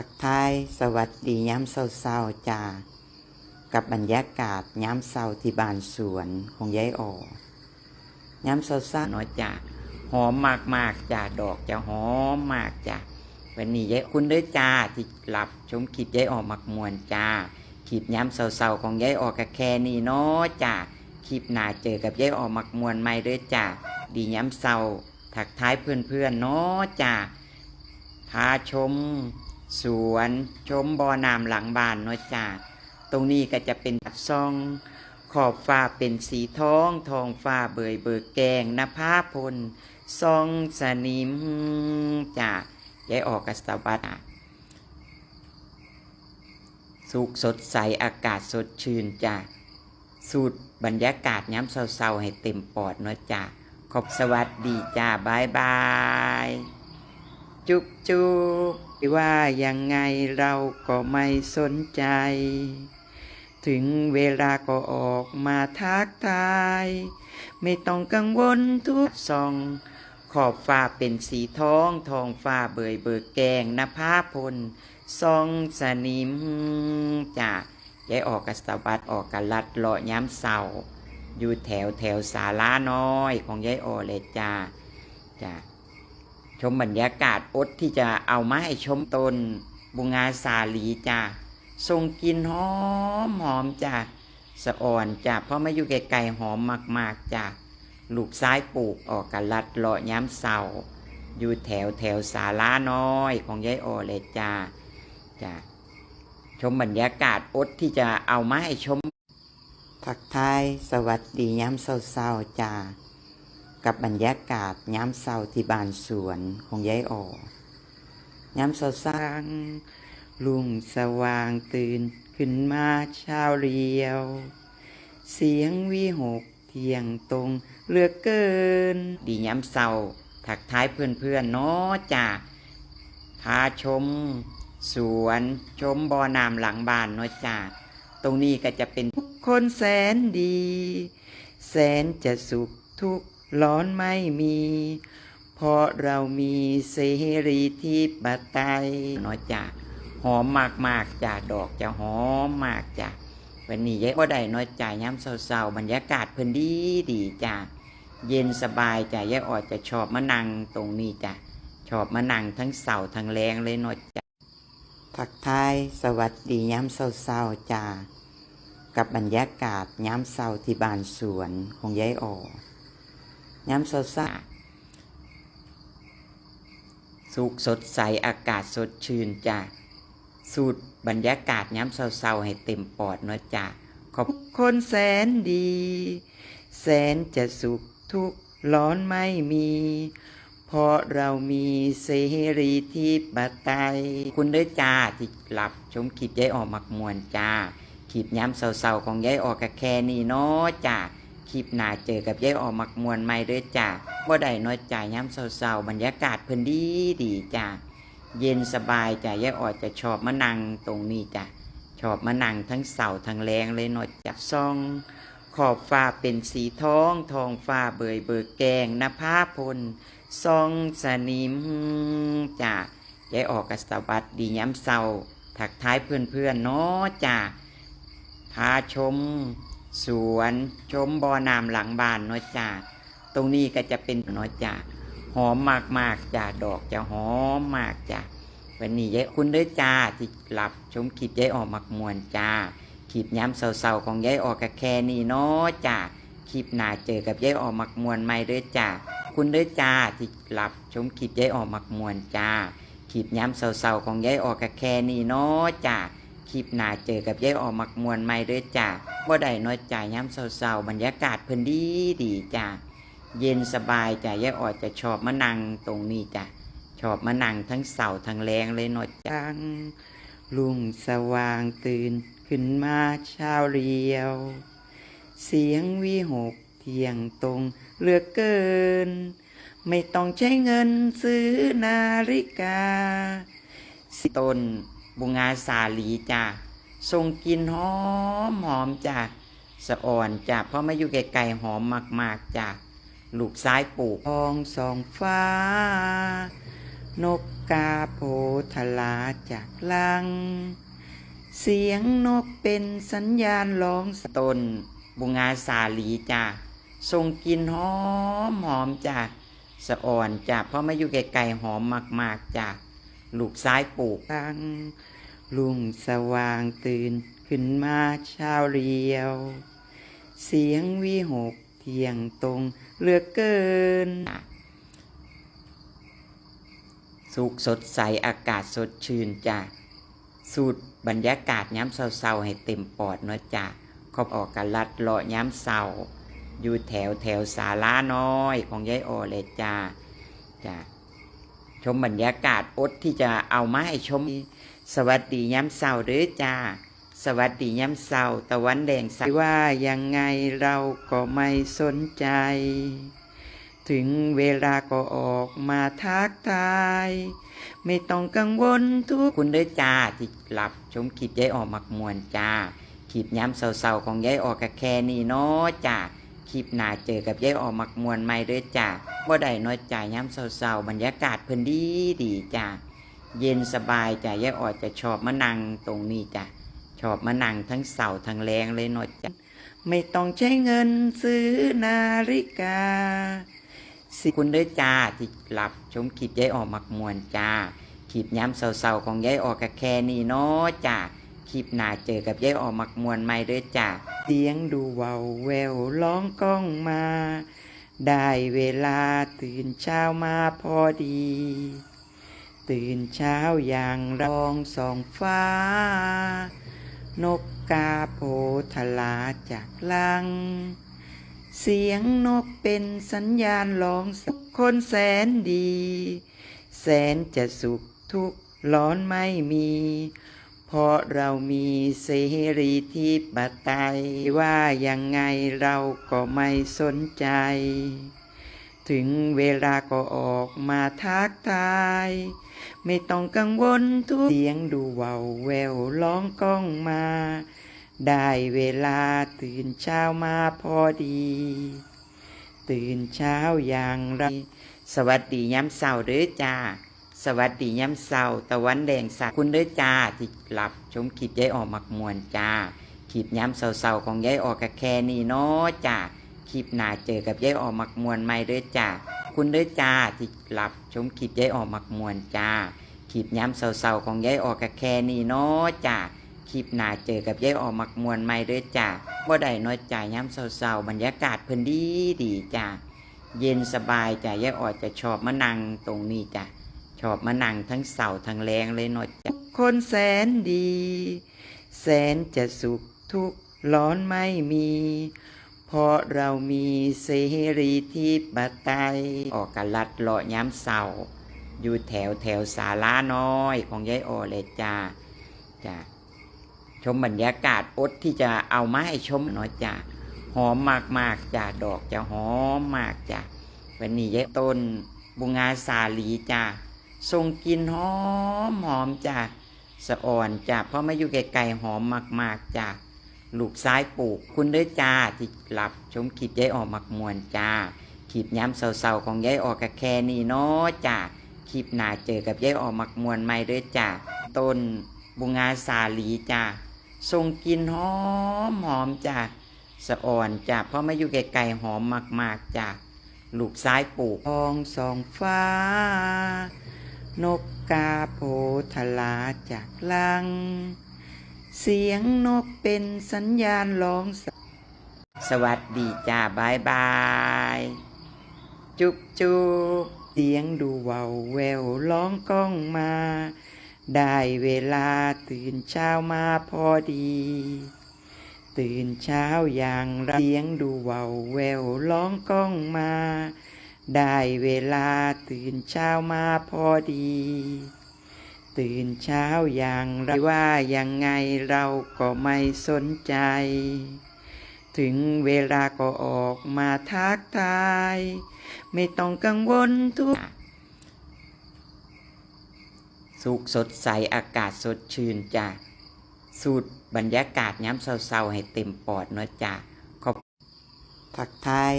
ทักทายสวัสดีย้ำเศร้าๆจ้ากับบรรยากาศย้ำเศร้าที่บานสวนของยายอ่อย้ำเศร้าๆน้อยจ้าหอมมากๆจ้าดอกจะหอมมากจ้าวันนี้ยายคุณเด้อจ้าที่หลับชมคลิปยายอ่อมักมวนจ้าคลิปย้ำเศร้าๆของยายอ่อกะแค่นี้เนาะจ้าคลิปหน้าเจอกับยายอ่อมักมวนใหม่เด้อจ้าดีย้ำเศร้าทักทายเพื่อนๆเนาะจ้าพาชม สวนชมบ่อน้ำหลังบ้านเนาะจ้าตรงนี้ก็จะเป็นซองขอบฟ้าเป็นสีทอง ทองฟ้าเบยเบิกแกงนภาพลซองสนิมจ้ายายออกกัสวัสดสุขสดใสอากาศสดชื่นจ้าสูดบรรยากาศย้ำเศร้าๆ ให้เต็มปอดเนาะจ้าขอบสวัสดีจ้าบายบาย จุ๊บจุ๊บ ว่ายังไงเราก็ไม่สนใจ ถึงเวลาก็ออกมาทักทาย ไม่ต้องกังวลทุกซอง ขอบฟ้าเป็นสีทองทองฟ้าเบยเบิกแกงนภาพลซองสนิมจ้ะยายออกกสวัสดออกกันลัดเลาะย้ำเสาอยู่แถวแถวศาลาน้อยของยายออเลยจ้าจ้ะ ชมบรรยากาศอดที่จะเอามาให้ชมตนบุงาสาลีจ้าทรงกินหอมหอมจ้าสะอ่อนจ้าเพราะมาอยู่ไกลๆหอมมากๆจ้าลูกซ้ายปลูกออกกันลัดเลาะย้ำเสาอยู่แถวแถวศาลาน้อยของยายโอเลยจ้าจ้าชมบรรยากาศอดที่จะเอามาให้ชมทักทายสวัสดีย้ำเศร้าๆจ้า กับบรรยากาศย้ำเศร้าที่บานสวนของยายอ่อย้ำเศร้าสร้างลุงสว่างตื่นขึ้นมาเช้าเรียว เสียงวิหกเที่ยงตรงเลือกเกิน ดีย้ำเศร้าทักท้ายเพื่อนๆเนาะจ้าพาชม สวนชมบ่อน้ำหลังบ้านเนาะจ้าตรงนี้ก็จะเป็นทุกคนแสนดี แสนจะสุขทุก ร้อนไม่มี เพราะเรามีเสรีที่ปไตยน้อจ้ะหอมมากมากๆจ้ะดอกจะหอมมากจ้ะวันนี้ยายบ่ได้น้อยจ้ะย้ำเศร้าๆบรรยากาศเพิ่นดีดีจ้ะเย็นสบายจ้ะยายออดจะชอบมานั่งตรงนี้จ้ะชอบมานั่งทั้งเสาทั้งแรงเลยน้อยจ้ะทักทายสวัสดีย้ำเศร้าๆจ้ะกับบรรยากาศย้ำเศร้าที่บ้านสวนของยายออด ย้ำสดใสสุขสดใสอากาศสดชื่นจ้ะสูดบรรยากาศย้ำเศร้าๆให้เต็มปอดเนาะจ้ะขอบคนแสนดี แสนจะสุขทุกข์ร้อนไม่มี เพราะเรามีเสรีที่ปไตยคุณเด้อจ้าที่หลับชมคลิปยายออกมักมวนจ้าคลิปย้ำเศร้าๆของยายออกกะแค่นี้เนาะจ้า คลิปหน้าเจอกับยายออกมักมวนใหม่เด้อจ้าบ่ได้น้อยจ่ายย้ำเศร้าๆบรรยากาศเพิ่นดีดีจ้าเย็นสบายจ้ายายออดจะชอบมานั่งตรงนี้จ้ะชอบมานั่งทั้งเสาทั้งแรงเลยน้อยจ้ะซอง ขอบฟ้าเป็นสีทอง ทองฟ้าเบยเบิกแกงนภาพลซองสนิมจ้ายายออกกับสวัสดีย้ำเศร้าทักท้ายเพื่อนๆเนาะจ้าพาชม สวนชมบ่อน้ำหลังบ้านเนาะจ้าตรงนี้ก็จะเป็นเนาะจ้าหอมมากมากๆจ้าดอกจะหอมมากจ้าวันนี้ยายคุณเด้อจ้าที่หลับชมคลิปยายออกมักมวนจ้าคลิปย้ำเศร้าๆของยายออกกะแค่นี้เนาะจ้าคลิปหน้าเจอกับยายออกมักมวนใหม่เด้อจ้าคุณเด้อจ้าที่หลับชมคลิปยายออกมักมวนจ้าคลิปย้ำเศร้าๆของยายออกกะแค่นี้เนาะจ้า คลิปหน้าเจอกับยายออกมักมวนใหม่เด้อจ้าบ่ได้น้อยจ่ายย้ำเศร้าๆบรรยากาศเพิ่นดีดีจ้าเย็นสบายจ้ายายออดจะชอบมานั่งตรงนี้จ้ะชอบมานั่งทั้งเสาทั้งแรงเลยน้อยจังลุงสว่างตื่นขึ้นมาเช้าเรียว เสียงวิหกเที่ยงตรงเลือกเกิน ไม่ต้องใช้เงินซื้อนาฬิกาสิต้น บุงาสาลีจ้าทรงกินหอมหอมจ้าสะอ่อนจ้าเพราะมาอยู่ไกลๆหอมมากๆจ้าลูกซ้ายปลูกทองสองฟ้า นกกาโพธลาจากลัง เสียงนกเป็นสัญญาณร้องตน บุงาสาลีจ้าทรงกินหอมหอมจ้าสะอ่อนจ้าเพราะมาอยู่ไกลๆหอมมากๆจ้า ลูกซ้ายปลูกตังลุงสว่างตื่นขึ้นมาเช้าเรียว เสียงวิหกเที่ยงตรงเลือกเกิน สุขสดใสอากาศสดชื่นจ้าสูดบรรยากาศย้ำเศร้าๆให้เต็มปอดเนาะจ้าขอบออกกันลัดเลาะย้ำเศร้าอยู่แถวแถวศาลาน้อยของยายโอเลยจ้าจ้า ชมบรรยากาศอดที่จะเอามาให้ชม สวัสดีย้ำเศร้าเด้อจ้า สวัสดีย้ำเศร้าตะวันแดงใสว่ายังไงเราก็ไม่สนใจ ถึงเวลาก็ออกมาทักทาย ไม่ต้องกังวลทุกคุณเด้อจ้าที่หลับชมคลิปยายออกมักมวนจ้าคลิปย้ำเศร้าๆของยายออกกับแค่นี้เนาะจ้า คลิปหน้าเจอกับยายออกมักมวนใหม่เด้อจ้าบ่ได้น้อยจ้าย้ำเศร้าๆบรรยากาศเพิ่นดีดีจ้าเย็นสบายจ้ายายออกจะชอบมานั่งตรงนี้จ้าชอบมานั่งทั้งเสาทั้งแรงเลยเนาะจ้าไม่ต้องใช้เงินซื้อนาฬิกา สิคุณเด้อจ้าที่หลับชมคลิปยายออกมักมวนจ้าคลิปย้ำเศร้าๆของยายออกกับแค่นี้เนาะจ้า คลิปหน้าเจอกับยายออกมักมวนใหม่เด้อจ้าเสียงดูเวาวแววร้องก้องมา ได้เวลาตื่นเช้ามาพอดี ตื่นเช้าอย่างร้องสองฟ้า นกกาโพธลาจากลัง เสียงนกเป็นสัญญาณร้องสักคนแสนดี แสนจะสุขทุกข์ร้อนไม่มี เพราะเรามีเสรีที่ปไตยว่ายังไงเราก็ไม่สนใจ ถึงเวลาก็ออกมาทักทาย ไม่ต้องกังวลทุกเสียงดูเวาวแววร้องก้องมา ได้เวลาตื่นเช้ามาพอดี ตื่นเช้าอย่างไรสวัสดีย้ำเสาร์เด้อจ้า สวัสดีย้ำเสาตะวันแดงสักคุณเด้อจ้าที่หลับชมคลิปยายออกมักมวนจ้าคลิปย้ำเสาๆของยายออกกับแค่นี้เนาะจ้าคลิปหน้าเจอกับยายออกมักมวนใหม่เด้อจ้าคุณเด้อจ้าที่หลับชมคลิปยายออกมักมวนจ้าคลิปย้ำเสาๆของยายออกกับแค่นี้เนาะจ้าคลิปหน้าเจอกับยายออกมักมวนใหม่เด้อจ้าบ่ได้น้อยจ่ายย้ำเศร้าๆบรรยากาศเพิ่นดีดีจ้าเย็นสบายจ้ายายออดจะชอบมานั่งตรงนี้จ้ะ ชอบมานั่งทั้งเสาทั้งแรงเลยเน้อยจ้ะคนแสนดี แสนจะสุขทุกร้อนไม่มี เพราะเรามีเสรีที่ปไตยออกกันลัดเลาะย้ำเสาอยู่แถวแถวศาลาน้อยของยายออเลยจ้าจ้าชมบรรยากาศอดที่จะเอามาให้ชมหน่อยจ้ะหอมมากมากๆจ้ะดอกจะหอมมากจ้ะวันนี้ยายต้นบุงาสาลีจ้ะ ทรงกินหอมหอมจ้ะสะอ่อนจ้ะเพราะมาอยู่ไกลๆหอมมากๆจ้ะลูกซ้ายปลูกคุณเด้อจ้าที่หลับชมคลิปยายออกมักมวนจ้าคลิปย้ำเศร้าๆของยายออกกับแค่นี้เนาะจ้ะคลิปหน้าเจอกับยายออกมักมวนใหม่เด้อจ้ะต้นบุงาสาลีจ้ะทรงกินหอมหอมจ้ะสะอ่อนจ้ะเพราะมาอยู่ไกลๆหอมมากๆจ้ะลูกซ้ายปลูกทองสองฟ้า นกกาโพธลาจากลัง เสียงนกเป็นสัญญาณร้องสสวัสดีจ้าบายบาย จุบจุบเสียงดูเวาวแววร้องก้องมา ได้เวลาตื่นเช้ามาพอดี ตื่นเช้าอย่างไรเสียงดูเวาวแววร้องก้องมา ได้เวลาตื่นเช้ามาพอดี ตื่นเช้าอย่างไรว่ายังไงเราก็ไม่สนใจ ถึงเวลาก็ออกมาทักทาย ไม่ต้องกังวลทุก สุขสดใสอากาศสดชื่นจ้ะสูดบรรยากาศย้ำเศร้าๆให้เต็มปอดเนาะจ้ะขอบทักทาย